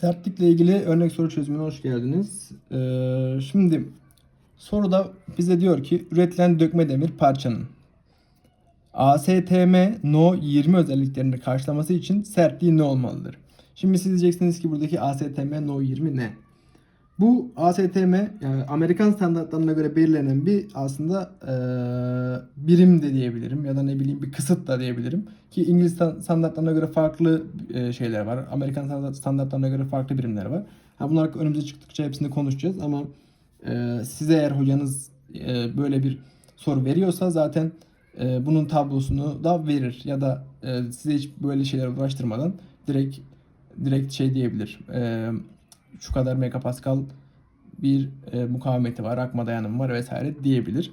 Sertlikle ilgili örnek soru çözümüne hoş geldiniz. Ee, şimdi soruda bize diyor ki üretilen dökme demir parçanın ASTM No 20 özelliklerini karşılaması için sertliği ne olmalıdır? Şimdi siz diyeceksiniz ki buradaki ASTM No 20 ne? Bu ASTM yani Amerikan standartlarına göre belirlenen bir aslında eee, birim de diyebilirim ya da ne bileyim bir kısıt da diyebilirim. Ki İngiliz sta- standartlarına göre farklı eee, şeyler var. Amerikan standart- standartlarına göre farklı birimler var. Ha, bunlar önümüze çıktıkça hepsini konuşacağız ama eee, size eğer hocanız eee, böyle bir soru veriyorsa zaten eee, bunun tablosunu da verir ya da eee, size hiç böyle şeyler uğraştırmadan direkt direkt şey diyebilir. Eee şu kadar megapascal bir e, mukavemeti var, akma dayanımı var vesaire diyebilir.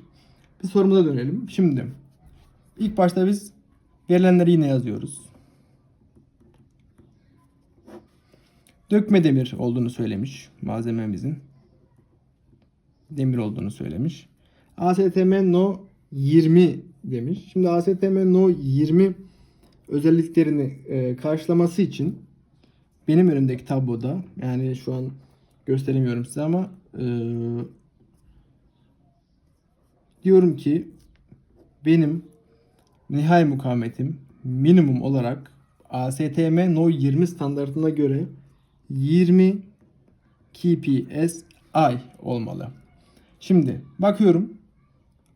Bir sorumuza dönelim. Şimdi ilk başta biz verilenleri yine yazıyoruz. Dökme demir olduğunu söylemiş malzememizin. Demir olduğunu söylemiş. ASTM No 20 demiş. Şimdi ASTM No 20 özelliklerini e, karşılaması için benim önümdeki tabloda yani şu an gösteremiyorum size ama e, diyorum ki benim nihai mukavemetim minimum olarak ASTM No 20 standartına göre 20 kpsi olmalı. Şimdi bakıyorum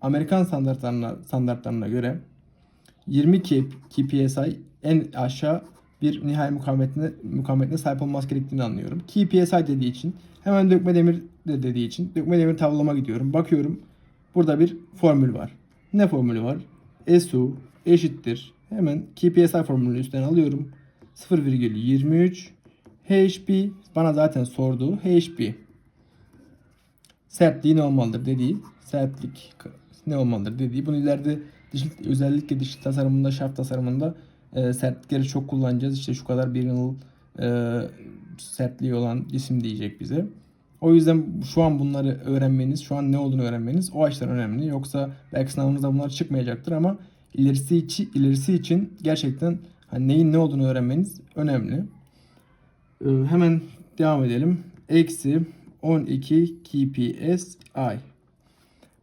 Amerikan standartlarına standartlarına göre 20 K- kpsi en aşağı bir nihai mukavemetine, mukavemetine sahip olması gerektiğini anlıyorum. Key PSI dediği için hemen dökme demir de dediği için dökme demir tabloma gidiyorum. Bakıyorum burada bir formül var. Ne formülü var? SU eşittir. Hemen Key PSI formülünü üstten alıyorum. 0,23 HB bana zaten sorduğu HB sertliği ne olmalıdır dediği sertlik ne olmalıdır dediği bunu ileride özellikle diş tasarımında şaft tasarımında e, sertlikleri çok kullanacağız. İşte şu kadar bir yıl e, sertliği olan cisim diyecek bize. O yüzden şu an bunları öğrenmeniz, şu an ne olduğunu öğrenmeniz o açıdan önemli. Yoksa belki sınavınızda bunlar çıkmayacaktır ama ilerisi için, ilerisi için gerçekten hani neyin ne olduğunu öğrenmeniz önemli. Ee, hemen devam edelim. Eksi 12 kpsi.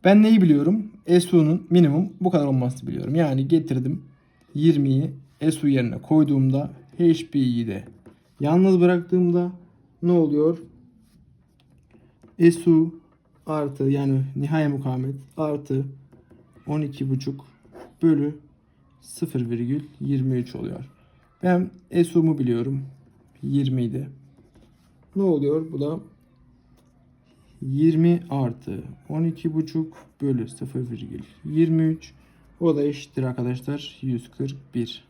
Ben neyi biliyorum? SU'nun minimum bu kadar olmasını biliyorum. Yani getirdim 20'yi SU yerine koyduğumda HB'yi de yalnız bıraktığımda ne oluyor? SU artı yani nihai mukavemet artı 12,5 bölü 0,23 oluyor. Ben SU'mu biliyorum. 20 idi. Ne oluyor? Bu da 20 artı 12,5 bölü 0,23 o da eşittir arkadaşlar 141.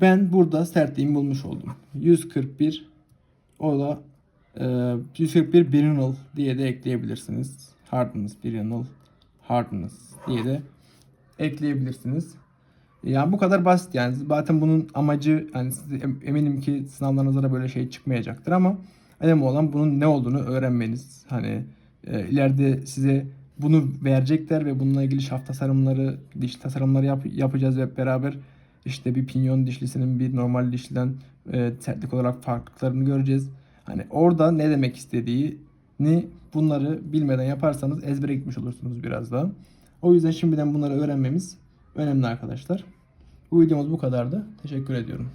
Ben burada sertliğimi bulmuş oldum. 141 o da e, 141 Brinell diye de ekleyebilirsiniz. Hardness Brinell Hardness diye de ekleyebilirsiniz. Yani bu kadar basit yani. Zaten bunun amacı yani siz- em- eminim ki sınavlarınızda da böyle şey çıkmayacaktır ama önemli olan bunun ne olduğunu öğrenmeniz. Hani e, ileride size bunu verecekler ve bununla ilgili şaft tasarımları, diş tasarımları yap- yapacağız hep beraber. İşte bir pinyon dişlisinin bir normal dişliden e, sertlik olarak farklılıklarını göreceğiz. Hani orada ne demek istediğini bunları bilmeden yaparsanız ezbere gitmiş olursunuz biraz daha. O yüzden şimdiden bunları öğrenmemiz önemli arkadaşlar. Bu videomuz bu kadardı. Teşekkür ediyorum.